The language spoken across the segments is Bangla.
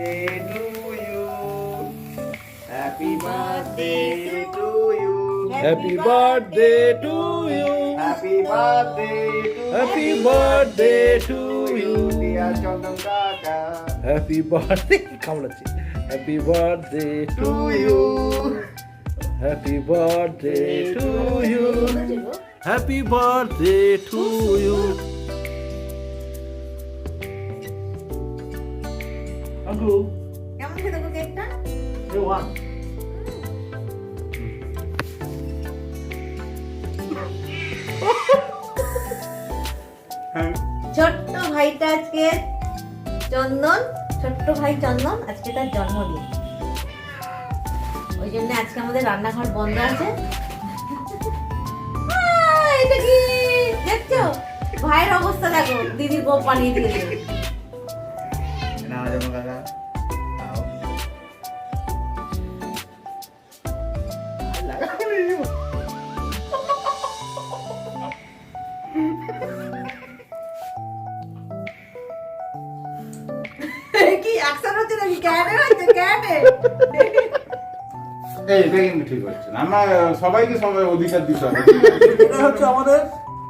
birthday to you. Happy birthday to you. Happy birthday to you Happy birthday to happy birthday to you dear Chandran Kaka. Happy birthday কামড়াচ্ছে birthday to To you. Happy birthday to you happy birthday to you আঙ্কু কেমন খেতে গো কেকটা? এ ওয়ান ছোট্ট ভাইটা আজকে চন্দন ছোট্ট ভাই চন্দন আজকে তার জন্মদিন। ওই জন্য আজকে আমাদের রান্নাঘর বন্ধ আছে। এটা কি? দেখছ? ভাইয়ের অবস্থা দেখো দিদির গোপ বানিয়ে দিয়েছে। না কি অ্যাকশন হচ্ছে নাকি? ক্যানে হচ্ছে ক্যানে এই এটা কিন্তু ঠিক হচ্ছে না। আমরা সবাইকে সবাই অধিকার দিতে হবে। এটা হচ্ছে আমাদের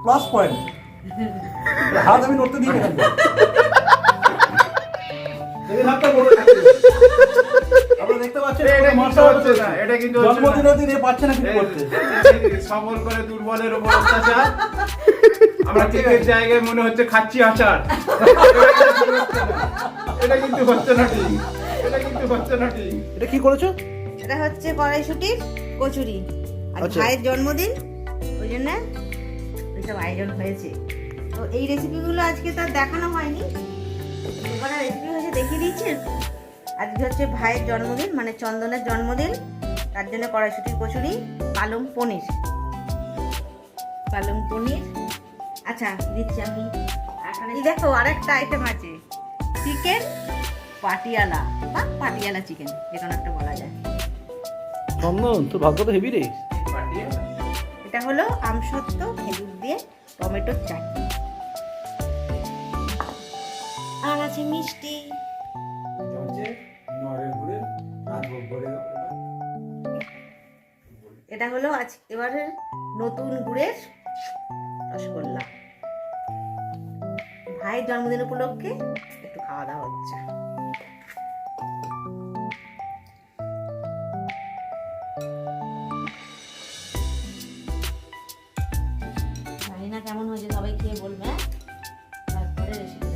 প্লাস পয়েন্ট হাত আমি নড়তে দিই না হাতটা বড় দেখতে পাচ্ছেন এটা কিন্তু হচ্ছে না, এটা কিন্তু হচ্ছে জন্মদিনের দিনে পাচ্ছে না কিছু করতে? সবল করে দুর্বলের উপর অত্যাচার। আমরা কেকের জায়গায় মনে হচ্ছে খাচ্ছি আচার। এটা কিন্তু হচ্ছে না ঠিক। এটা কিন্তু হচ্ছে না ঠিক। এটা কি করেছ? এটা হচ্ছে কড়াইশুটির কচুরি। আর আচ্ছা। ভাইয়ের জন্মদিন ওই জন্য এইসব আয়োজন হয়েছে। তো এই রেসিপিগুলো আজকে তার দেখানো হয়নি। রেসিপি হয়েছে দেখিয়ে দিচ্ছেন? আজকে হচ্ছে ভাইয়ের জন্মদিন মানে চন্দনের জন্মদিন। তার জন্য কড়াইশুটির কচুরি পালং পনির। পালং পনির। আচ্ছা দিচ্ছি আমি। এই দেখো আরেকটা আইটেম আছে। চিকেন পাটিয়ালা বা পাটিয়ালা চিকেন যে কোনো একটা বলা যায়। চন্দন তোর ভাগ্য তো হেভি রে। এটা হলো আমসত্ত্ব খেজুর দিয়ে টমেটোর চাটনি। আর আছে মিষ্টি। এটা হলো আজ এবারে নতুন গুড়ের রসগোল্লা ভাইয়ের জন্মদিন উপলক্ষে একটু খাওয়া দাওয়া হচ্ছে কেমন হয়েছে, সবাই খেয়ে বলবে হ্যাঁ? তারপরে রেসিপি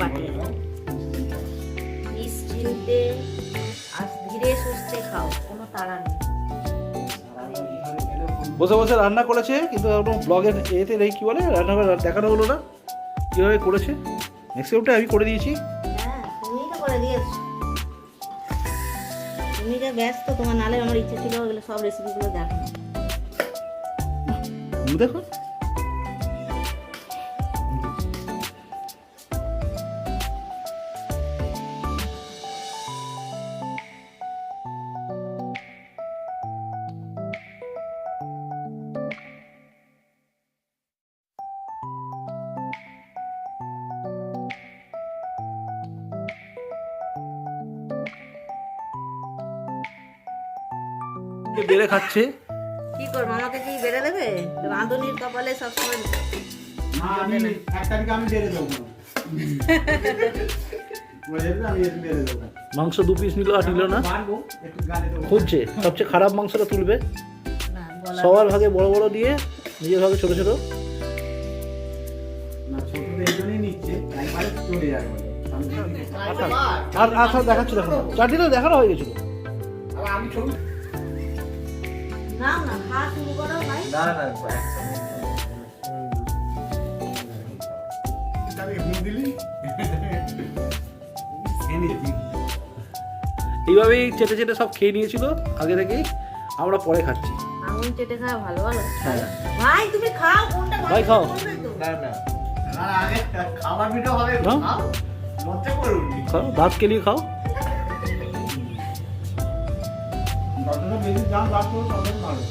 পাটিয়ালা নিশ্চিন্তে আজ ধীরে সুস্থে খাও কোনো তাড়া নেই। বসে বসে রান্না করেছে কিন্তু ব্লগের এতে নেই কি বলে? রান্না করে দেখানো হলো না। কীভাবে করেছে? ম্যাক্সিমামটা আমি করে দিয়েছি। হ্যাঁ তুমিই তো করে দিয়েছ। তুমি যে ব্যস্ত তোমার নালে আমার ইচ্ছে ছিল ওগুলো সব রেসিপিগুলো দেখো তুমি দেখো। বেড়ে খাচ্ছে? কি করব? আমাকে কি বেড়ে দেবে? রাঁধুনির কপালে সবসময় না আমি এক তারিখে আমি বেড়ে দেবো। বলে দেবে, আমি এসে বেড়ে দেবো মাংস দু পিস নিল আর নিল না? খুঁজছে। সবচেয়ে খারাপ মাংসটা তুলবে? সবার ভাগে বড় বড় দিয়ে নিজের ভাগে ছোট ছোট। আর আর সব দেখাচ্ছি দেখো চারটি তো দেখানো হয়ে গেছিল। আমি ছবি না না খাওয়া শুরু করো ভাই। না না একসঙ্গে। আমি হুঁ দিলি এনেছি এইভাবেই চেটে চেটে সব খেয়ে নিয়েছিল আগে থেকেই। আমরা পরে খাচ্ছি। আঙুল চেটে খাওয়া ভালো ভালো হ্যাঁ। ভাই তুমি খাও কোনটা ভাই, খাও। বলবে না না। না আগে খাবার ভিডিও হবে খাও। খাও দাঁত কেলিয়ে খাও। যতটা বেশি দাম লাভ ভালো।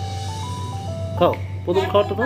খাও প্রথম খাওয়াটা তো